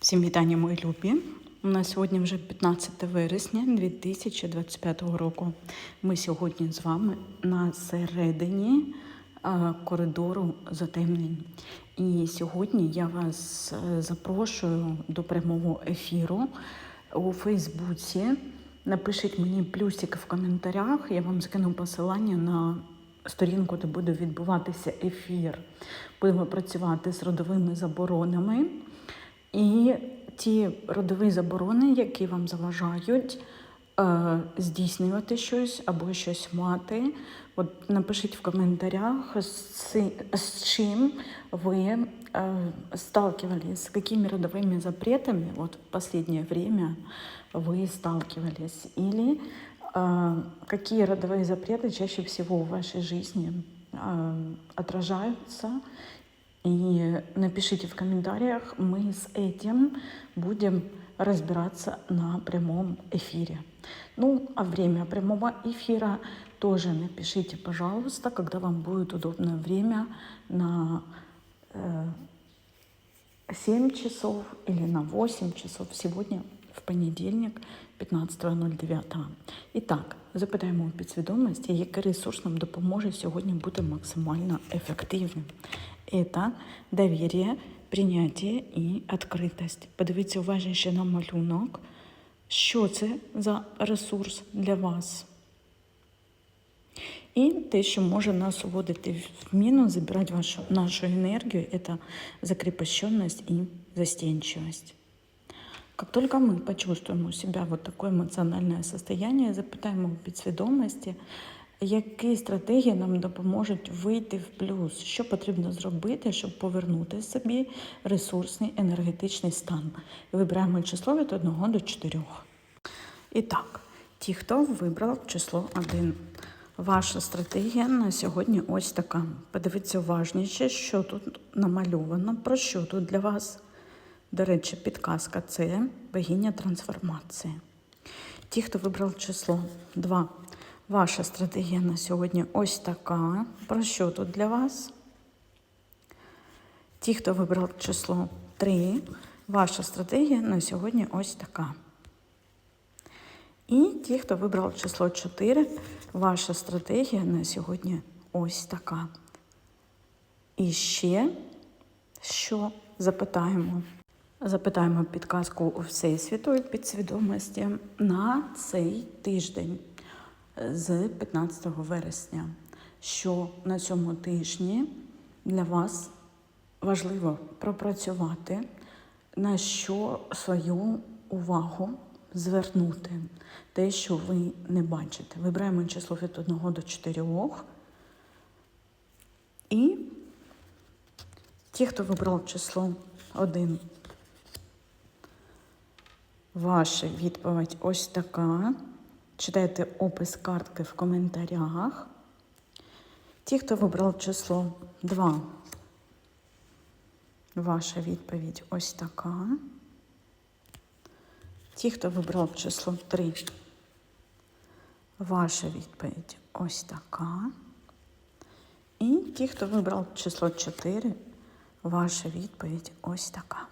Всім вітання, мої любі. У нас сьогодні вже 15 вересня 2025 року. Ми сьогодні з вами на середині е, коридору затемнень. І сьогодні я вас е, запрошую до прямого ефіру у Фейсбуці. Напишіть мені плюсик в коментарях, я вам скину посилання на сторінку, де буде відбуватися ефір. Будемо працювати з родовими заборонами. І ті родові заборони, які вам заважають е, здійснювати щось або щось мати. От напишіть в коментарях, з, ци- з чим ви е, сталкивались, с какими родовыми запретами вот в последнее время вы сталкивались, или э, какие родовые запреты чаще всего в вашей жизни э, отражаются и напишите в комментариях, мы с этим будем разбираться на прямом эфире. Ну, а время прямого эфира тоже напишите, пожалуйста, когда вам будет удобное время на э, 7 часов или на 8 часов сегодня в понедільник 15.09. І так, запитаємо у підсвідомості, який ресурс нам допоможе сьогодні бути максимально ефективним. Це довір'я, прийняття і відкритість. Подивіться уважніше на малюнок. Що це за ресурс для вас? І те, що може нас уводити в мінус, забирати вашу, нашу енергію, це закрепощенность і застенчивость. Как только мы почувствуем у себя вот такое эмоциональное состояние, запитаємо у підсвідомості, які стратегії нам допоможуть вийти в плюс, що потрібно зробити, щоб повернути собі ресурсний енергетичний стан. Вибираємо число від 1 до 4. І так, ті, хто вибрав число 1. Ваша стратегія на сьогодні ось така. Подивіться уважніше, що тут намальовано, про що тут для вас. До речі, підказка це богиня трансформації. Ті, хто вибрав число 2. Ваша стратегія на сьогодні ось така. Про що тут для вас? Ті, хто вибрав число 3. Ваша стратегія на сьогодні ось така. І ті, хто вибрав число 4, ваша стратегія на сьогодні ось така. І ще що запитаємо? Запитаємо підказку у Всесвіту і підсвідомості на цей тиждень з 15 вересня. Що на цьому тижні для вас важливо пропрацювати, на що свою увагу звернути, те, що ви не бачите. Вибираємо число від 1 до 4. І ті, хто вибрав число 1, ваша відповідь ось така. Читайте опис картки в коментарях. Ті, хто вибрав число 2, ваша відповідь ось така. Ті, хто вибрав число 3, ваша відповідь ось така. І ті, хто вибрав число 4, ваша відповідь ось така.